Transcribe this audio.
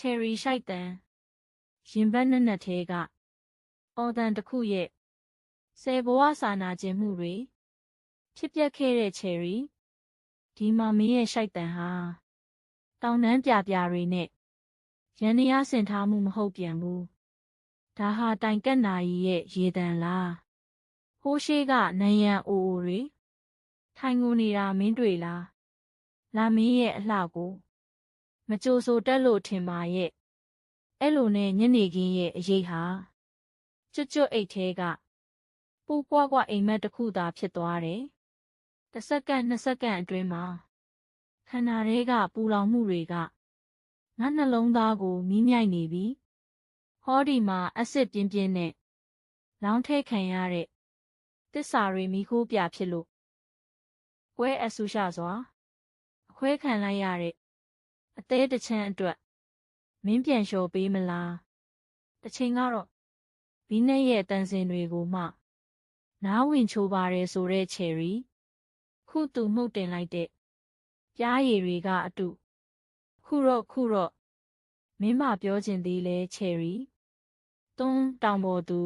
ချယ်ရီရှိုက်တန်ရင်ဘတ်နဲ့နဲ့သေးကအော်တန်တစ်ခုရဲ့ဆယ်ဘဝစာနာခြင်းမှုတွေဖြစ်ပျက်ခဲ့တဲ့ချယ်ရီဒီမှာမင်းရဲ့ရှိုက်တန်ဟာတောင်တန်းပြပြတွေနဲ့ရန်နေရဆင်ထားမှုမဟုတ်ပြန်ဘူးဒါဟာတိုင်ကက်နာကြီးရဲ့ရေတံလားဟိုးရှိကနယံအိုအိုတွေထိုင်ငိုနေတာမင်းတွေ့လားလာမင်းရဲ့အလှကို မကြိုဆိုတက်လို့ထင်ပါရဲ့အဲ့လိုနဲ့ညနေခင်းရဲ့အရေးဟာကျွတ်ကျွတ်အိတ်သေးကပူပွားကွာအိမ်မက်တစ်ခုသာဖြစ်သွားတယ်တစ်စက္ကန့်နှစ်စက္ကန့်အတွင်းမှာခန္ဓာတွေကပူလောင်မှုတွေကငါနှလုံးသားကိုမီးမြိုက်နေပြီဟောဒီမှာအက်ဆစ်ပြင်းပြင်းနဲ့လောင်းထဲခံရတဲ့တစ္ဆာတွေမိခိုးပြဖြစ်လို့ကွဲအဆူရှစွာအခွဲခံလိုက်ရတဲ့ အသေးတစ်ချမ်းအတွက်မင်းပြန်လျှော်ပေးမလားတစ်ချိန်ကတော့ဘီနဲ့ရဲ့တန်စင်တွေကိုမှ နားဝင်ချိုးပါတယ်ဆိုတဲ့ချယ်ရီခုသူမှုတ်တင်လိုက်တဲ့ပြားရည်တွေကအတူခုတော့ခုတော့မင်းမပြောချင်သေးလဲချယ်ရီတွန်းတောင်ပေါ်သူ